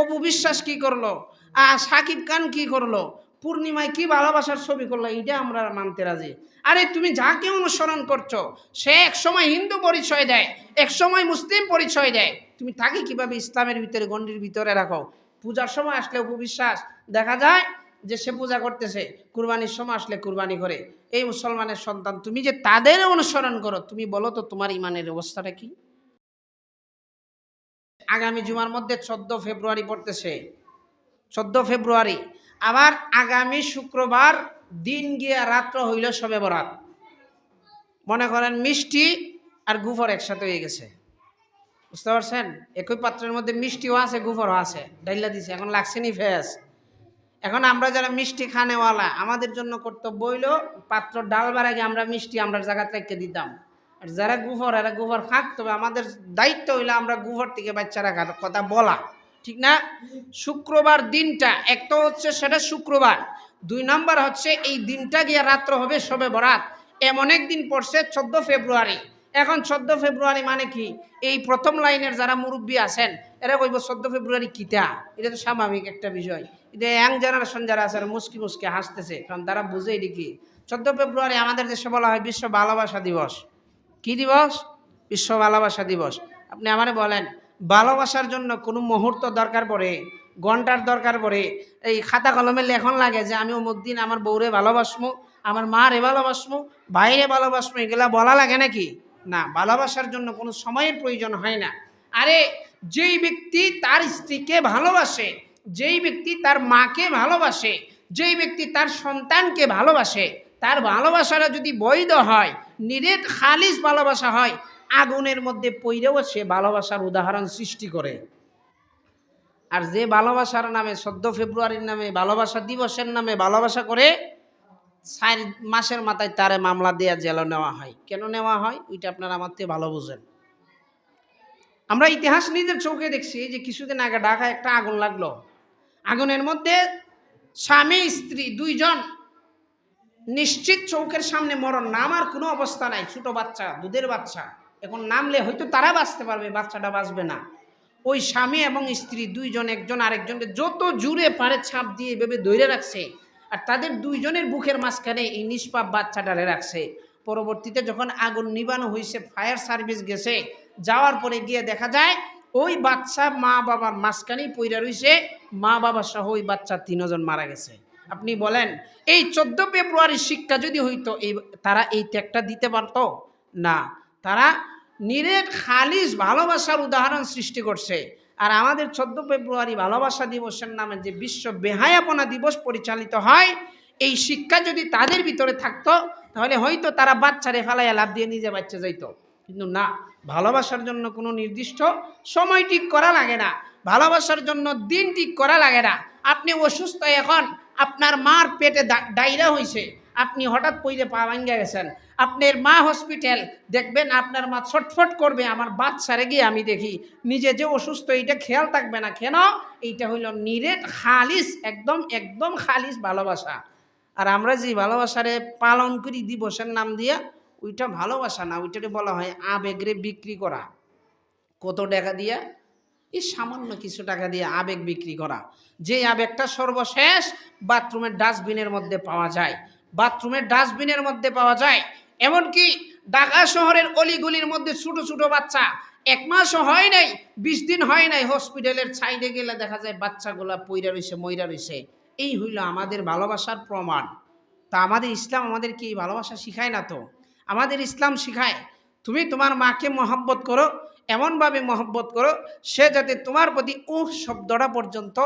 অপু বিশ্বাস কি করল? আর সাকিব খান কি করল? পূর্ণিমায় কি ভালোবাসার ছবি করল? এটা আমরা মানতে রাজি। আরে, তুমি যাকে অনুসরণ করছ, সে এক সময় হিন্দু পরিচয় দেয়, এক সময় মুসলিম পরিচয় দেয়। তুমি তাকে কীভাবে ইসলামের ভিতরে, গণ্ডির ভিতরে রাখো? পূজার সময় আসলে উপবিশ্বাস দেখা যায় যে সে পূজা করতেছে, কুরবানির সময় আসলে কুরবানি করে। এই মুসলমানের সন্তান, তুমি যে তাদের অনুসরণ করো, তুমি বলো তো তোমার ইমানের অবস্থাটা কি? আগামী জুমার মধ্যে চোদ্দ ফেব্রুয়ারি পড়তেছে। চোদ্দ ফেব্রুয়ারি। আবার আগামী শুক্রবার দিন গিয়া রাত্র হইল সবে বরাত। মনে করেন মিষ্টি আর গুফর একসাথে হয়ে গেছে। বুঝতে পারছেন? একই পাত্রের মধ্যে মিষ্টিও আছে, গুফরও আছে। ডাইলা দিছে, এখন লাগছে নি ফেস। এখন আমরা যারা মিষ্টি খানেওয়ালা, আমাদের জন্য কর্তব্য হইল পাত্র ডাল বাড়াগে আমরা মিষ্টি আমরা জায়গা থেকে দিতাম। আর যারা গুফর, এরা গুফর ফাঁক তবে আমাদের দায়িত্ব হইল আমরা গুফর থেকে বাচ্চা রাখার কথা বলা। ঠিক না? শুক্রবার দিনটা, এক তো হচ্ছে সেটা শুক্রবার, দুই নাম্বার হচ্ছে এই দিনটা গিয়ে রাত্র হবে সবে বরাত। এমন একদিন পড়ছে, চোদ্দ ফেব্রুয়ারি। এখন চোদ্দ ফেব্রুয়ারি মানে কি? এই প্রথম লাইনের যারা মুরব্বী আছেন, এরা কইব চোদ্দ ফেব্রুয়ারি কিতা? এটা তো স্বাভাবিক একটা বিষয়। এটা ইয়াং জেনারেশন যারা আছে মুসকি মুসকি হাসতেছে, কারণ তারা বুঝে এটি কি? চোদ্দ ফেব্রুয়ারি আমাদের দেশে বলা হয় বিশ্ব ভালোবাসা দিবস। কি দিবস? বিশ্ব ভালোবাসা দিবস। আপনি আমারে বলেন, ভালোবাসার জন্য কোনো মুহূর্ত দরকার পড়ে, ঘণ্টার দরকার পড়ে? এই খাতা কলমে লেখন লাগে যে আমি অমুক দিন আমার বউরে ভালোবাসমু, আমার মারে ভালোবাসমু বাইরে ভালোবাসমু, এগুলা বলা লাগে নাকি? না, ভালোবাসার জন্য কোনো সময়ের প্রয়োজন হয় না। আরে, যেই ব্যক্তি তার স্ত্রীকে ভালোবাসে, যেই ব্যক্তি তার মাকে ভালোবাসে, যেই ব্যক্তি তার সন্তানকে ভালোবাসে, তার ভালোবাসাটা যদি বৈধ হয় নিরেট খালিস ভালোবাসা হয়, আগুনের মধ্যে পইরেও সে ভালোবাসার উদাহরণ সৃষ্টি করে। আর যে ভালোবাসার নামে, চোদ্দ ফেব্রুয়ারির নামে, ভালোবাসা দিবসের নামে ভালোবাসা করে, চার মাসের মাথায় তারে মামলা দেওয়া জেল নেওয়া হয়। কেন নেওয়া হয়? ওইটা আপনারা আমার থেকে ভালো বুঝেন। আমরা ইতিহাস নিজের চোখে দেখছি যে কিছুদিন আগে ঢাকায় একটা আগুন লাগল। আগুনের মধ্যে স্বামী, স্ত্রী দুইজন নিশ্চিত চৌকের সামনে মরণ নামার কোনো অবস্থা নাই, ছোট বাচ্চা, দুধের বাচ্চা। এখন নামলে হয়তো তারা বাঁচতে পারবে, বাচ্চাটা বাঁচবে না। ওই স্বামী এবং স্ত্রী, দুইজন, একজন আরেকজনকে যত জুড়ে পারে ছাপ দিয়ে এভাবে ধরে রাখছে, আর তাদের দুইজনের বুকের মাঝখানে এই নিষ্পাপ বাচ্চাটারে রাখছে। পরবর্তীতে যখন আগুন নিবানো হয়েছে, ফায়ার সার্ভিস গেছে, যাওয়ার পরে গিয়ে দেখা যায়, ওই বাচ্চা মা বাবার মাঝখানেই পইরা রয়েছে মা বাবা সহ ওই বাচ্চা তিনজন মারা গেছে। আপনি বলেন, এই চোদ্দ ফেব্রুয়ারির শিক্ষা যদি হইতো, এই তারা এই ত্যাগটা দিতে পারতো? না। তারা নিরেট খালিস ভালোবাসার উদাহরণ সৃষ্টি করছে। আর আমাদের চোদ্দ ফেব্রুয়ারি ভালোবাসা দিবসের নামে যে বিশ্ব বেহায়াপনা দিবস পরিচালিত হয়, এই শিক্ষা যদি তাদের ভিতরে থাকতো, তাহলে হয়তো তারা বাচ্চারে ফেলাইয়া লাভ দিয়ে নিজে বাচ্চা যাইত। কিন্তু না, ভালোবাসার জন্য কোনো নির্দিষ্ট সময় ঠিক করা লাগে না। ভালোবাসার জন্য দিন ঠিক করা লাগে না। আপনি অসুস্থ এখন আপনার মার পেটে ডায়রা হয়েছে আপনি হঠাৎ পইরে পা ভাঙ্গা গেছেন। আপনার মা হসপিটাল, দেখবেন আপনার মা ছটফট করবে, আমার বাচ্চারে গিয়ে আমি দেখি, নিজে যে অসুস্থ, এইটা খেয়াল থাকবে না। কেন? এইটা হইল নিরেট খালিস, একদম একদম খালিস ভালোবাসা। আর আমরা যে ভালোবাসারে পালন করি দিবসের নাম দিয়া, ওইটা ভালোবাসা না, ওইটাকে বলা হয় আবেগরে বিক্রি করা। কত টাকা দিয়া? এই সামান্য কিছু টাকা দিয়ে আবেগ বিক্রি করা। যে আবেগটা সর্বশেষ বাথরুমের ডাস্টবিনের মধ্যে পাওয়া যায়। বাথরুমের ডাস্টবিনের মধ্যে পাওয়া যায়। এমনকি ঢাকা শহরের অলিগুলির মধ্যে ছোট ছোট বাচ্চা। এক মাসও হয় নাই, বিশ দিন হয় নাই হসপিটালের সাইডে গেলে দেখা যায় বাচ্চাগুলা পইরা রয়েছে মইরা রয়েছে এই হইল আমাদের ভালোবাসার প্রমাণ। তা আমাদের ইসলাম আমাদেরকে এই ভালোবাসা শিখায় না তো? আমাদের ইসলাম শিখায়, তুমি তোমার মাকে মহব্বত করো এমনভাবে মহব্বত করো, সে যাতে তোমার প্রতি উহ শব্দটা পর্যন্ত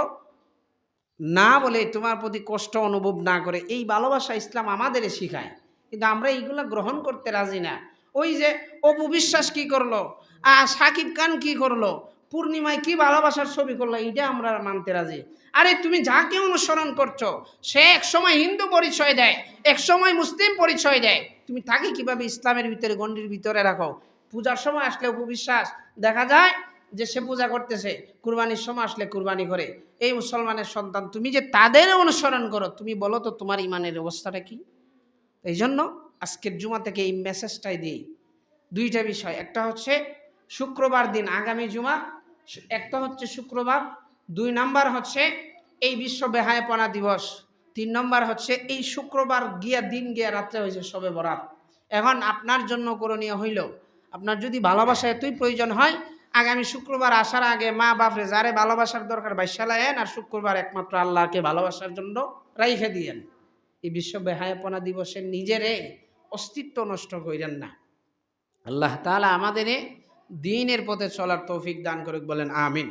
না বলে তোমার প্রতি কষ্ট অনুভব না করে। এই ভালোবাসা ইসলাম আমাদের শিখায়। কিন্তু আমরা এইগুলো গ্রহণ করতে রাজি না। ওই যে অপু বিশ্বাস কি করল? আর সাকিব খান কি করল? পূর্ণিমায় কি ভালোবাসার ছবি করল? এইটা আমরা মানতে রাজি। আরে তুমি যাকে অনুসরণ করছ, সে এক সময় হিন্দু পরিচয় দেয়, এক সময় মুসলিম পরিচয় দেয়। তুমি তাকে কীভাবে ইসলামের ভিতরে, গণ্ডির ভিতরে রাখো? পূজার সময় আসলে উপবিশ্বাস দেখা যায় যে সে পূজা করতেছে, কুরবানির সময় আসলে কুরবানি করে। এই মুসলমানের সন্তান, তুমি যে তাদের অনুসরণ করো, তুমি বলো তো তোমার ইমানের অবস্থাটা কি? এই জন্য আজকের জুমা থেকে এই মেসেজটাই দিই। দুইটা বিষয়, একটা হচ্ছে শুক্রবার দিন, আগামী জুমা, একটা হচ্ছে শুক্রবার, দুই নাম্বার হচ্ছে এই বিশ্ব বেহায়পনা দিবস, তিন নম্বর হচ্ছে এই শুক্রবার গিয়া দিন গিয়া রাত্রে হয়েছে সবে বরাত। এখন আপনার জন্য করণীয় হইল আপনার যদি ভালোবাসা এতই প্রয়োজন হয়, আগামী শুক্রবার আসার আগে মা বাপরে যারে ভালোবাসার দরকার বাইশালায়েন আর শুক্রবার একমাত্র আল্লাহকে ভালোবাসার জন্য রাইখে দিয়েন। এই বিশ্ব বেহায়াপনা দিবসে নিজেরে অস্তিত্ব নষ্ট করেন না। আল্লাহ তালা আমাদের দিনের পথে চলার তৌফিক দান করুক বলেন, আমিন।